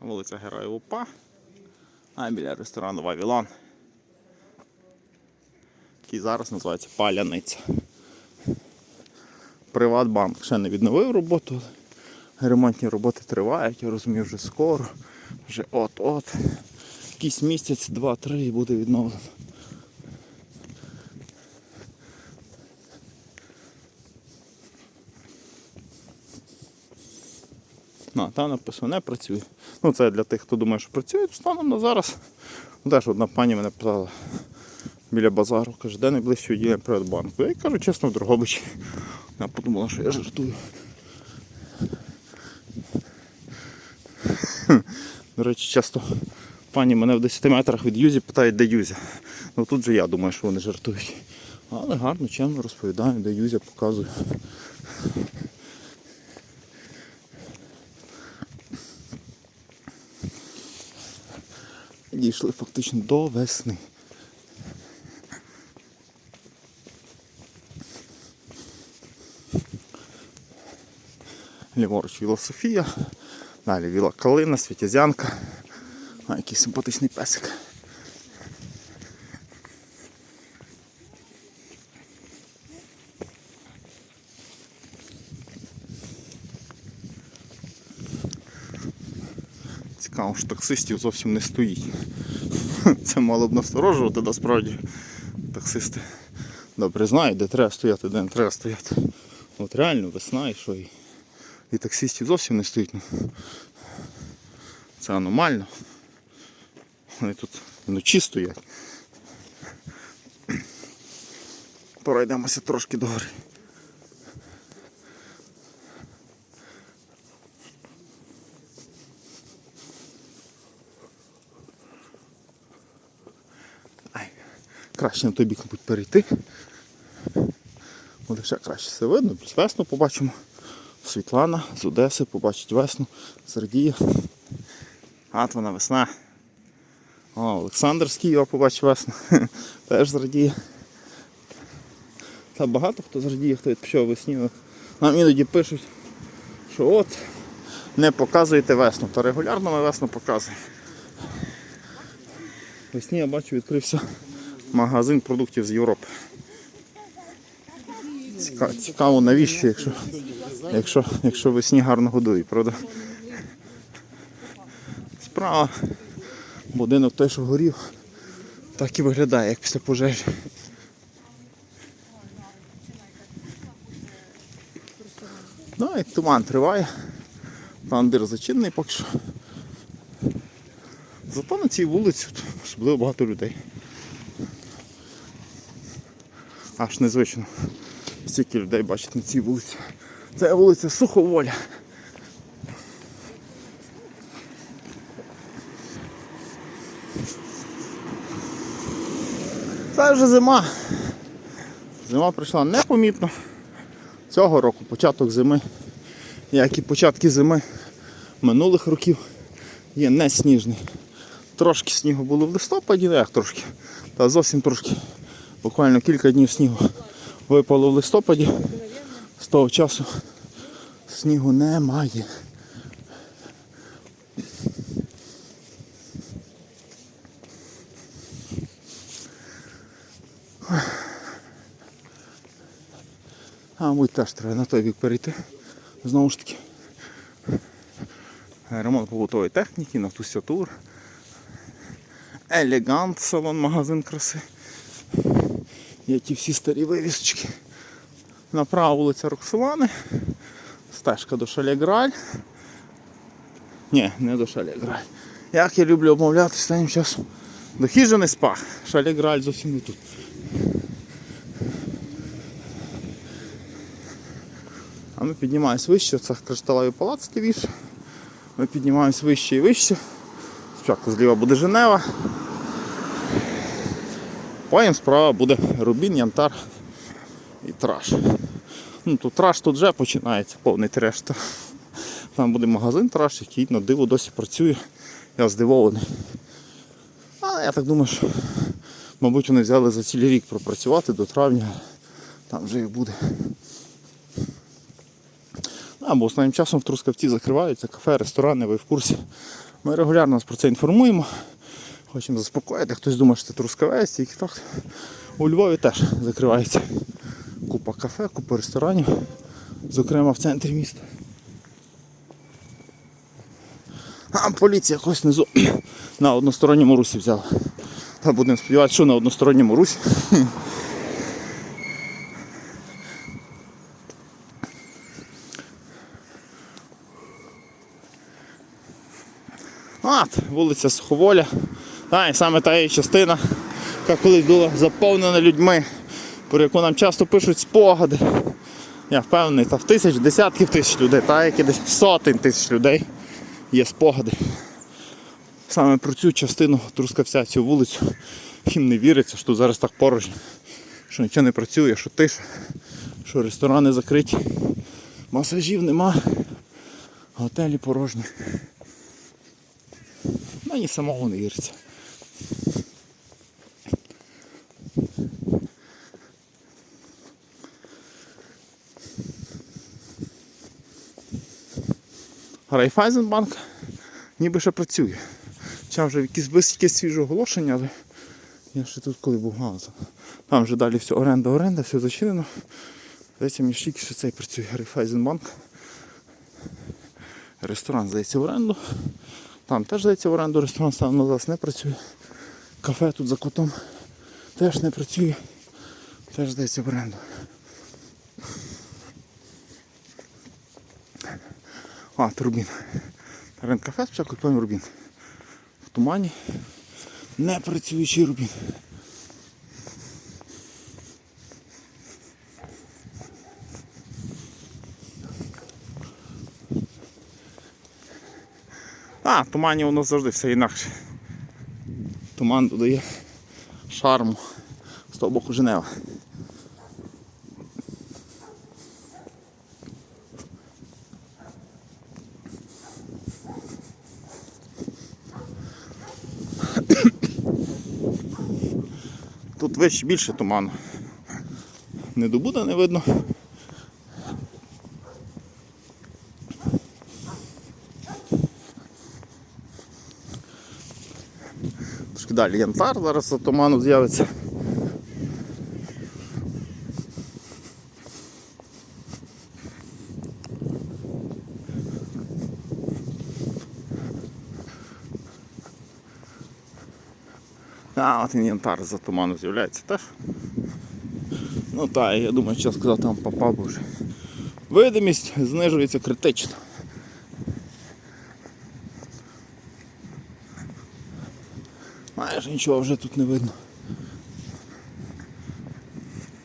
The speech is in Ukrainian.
Вулиця Героїв УПА. А біля ресторану Вавілон. Який зараз називається Паляниця. Приватбанк ще не відновив роботу. Ремонтні роботи тривають, я розумію, вже скоро. Вже от-от. Якийсь місяць, два-три і буде відновлено. На, там написано не працює. Ну це для тих, хто думає, що працює, станом на зараз. Ну, Теж одна пані мене питала біля базару, каже, де найближче відділення Приватбанку. Я їй кажу, чесно, в Дрогобичі. Вона подумала, що я жартую. До речі, часто пані мене в 10 метрах від Юзі питають, де Юзя. Ну тут же я думаю, що вони жартують. Але гарно, чемно розповідаю, де Юзя показую. Дійшли фактично до весни. Ліворуч Віла Софія, далі Віла Калина, Світязянка. А який симпатичний песик. Цікаво, що таксистів зовсім не стоїть. Це мало б насторожувати, насправді. Таксисти добре знають, де треба стояти, де не треба стояти. От реально весна і що і, і таксистів зовсім не стоїть. Ну, Це аномально. Вони тут вночі стоять. Пройдемося трошки догори. Краще на той бік, мабуть, перейти. Буде ще краще все видно, плюс весну побачимо. Світлана з Одеси побачить весну, Сергія. От вона весна. О, Олександр з Києва побачить весну. Теж зрадіє. Та багато хто зрадіє, хто відпочив весні. Нам іноді пишуть, що от не показуєте весну, та регулярно ми весну показуємо. Весні я бачу відкрився магазин продуктів з Європи. Цікаво, цікаво навіщо, якщо, якщо, якщо весні гарно годують, правда? Справа. Будинок той, що горів, так і виглядає, як після пожежі. Ну і туман триває. Тандир зачинений поки що. Зато на цій вулиці особливо багато людей. Аж незвично стільки людей бачить на цій вулиці. Це вулиця Суховоля. Це вже зима. Зима прийшла непомітно. Цього року початок зими, як і початки зими минулих років, є не сніжний. Трошки снігу було в листопаді, ну як трошки, та зовсім трошки. Буквально кілька днів снігу випало в листопаді. З того часу снігу немає. А, мабуть, теж треба на той бік перейти. Знову ж таки. Ремонт побутової техніки, на Натусятур. Елегант, салон, магазин краси. Є ті всі старі вивісочки. Направо вулиця Роксолани. Стежка до Шаляграль. Ні, не до Шаляграль. Як я люблю обмовляти останнім часом. До хижини спах. Шаляграль зовсім не тут. А ми піднімаємось вище, це кришталевий палац лівіше. Ми піднімаємось вище і вище. Спочатку зліва буде Женева. Потім справа буде Рубін, Янтар і траш. Ну, тут траш тут вже починається, повний треш. Там буде магазин траш, який на диво досі працює. Я здивований. Але я так думаю, що мабуть вони взяли за цілий рік пропрацювати до травня. Там вже і буде. А, бо останнім часом в Трускавці закриваються кафе, ресторани, ви в курсі. Ми регулярно вас про це інформуємо. Хочемо заспокоїти. Хтось думає, що це трускавець, тільки так. У Львові теж закривається купа кафе, купа ресторанів, зокрема в центрі міста. А поліція якось внизу на односторонньому русі взяла. Та будемо сподіватися, що на односторонньому русі. От, вулиця Суховоля. Та, і саме та її частина, яка колись була заповнена людьми, про яку нам часто пишуть спогади. Я впевнений, та в тисяч, десятків тисяч людей, та які десь сотень тисяч людей є спогади. Саме про цю частину Трускавця, цю вулицю, їм не віриться, що тут зараз так порожньо, що нічого не працює, що тиша, що ресторани закриті, масажів нема, готелі порожні. Мені самого не віриться. Райфайзенбанк ніби ще працює. Хоча вже якісь якесь свіже оголошення, але я ще тут коли був галузом. Там вже далі все оренда, оренда, все зачинено. Здається, мені тільки ще цей працює Райфайзенбанк. Ресторан здається в оренду. Там теж здається в оренду ресторан сам на зараз не працює. Кафе тут за кутом теж не працює. Теж здається оренду. А, Турбін. Рент-кафе спочатку, потім Рубін. В тумані. Не працюючий Рубін. А, в тумані воно завжди все інакше. Туман додає шарму з того боку Женева. Тут вище більше туману. Не до не видно. Далі янтар зараз за туману з'явиться. А, от він янтар за туману з'являється теж. Ну так, я думаю, що сказати там попав вже. Видимість знижується критично. Нічого вже тут не видно.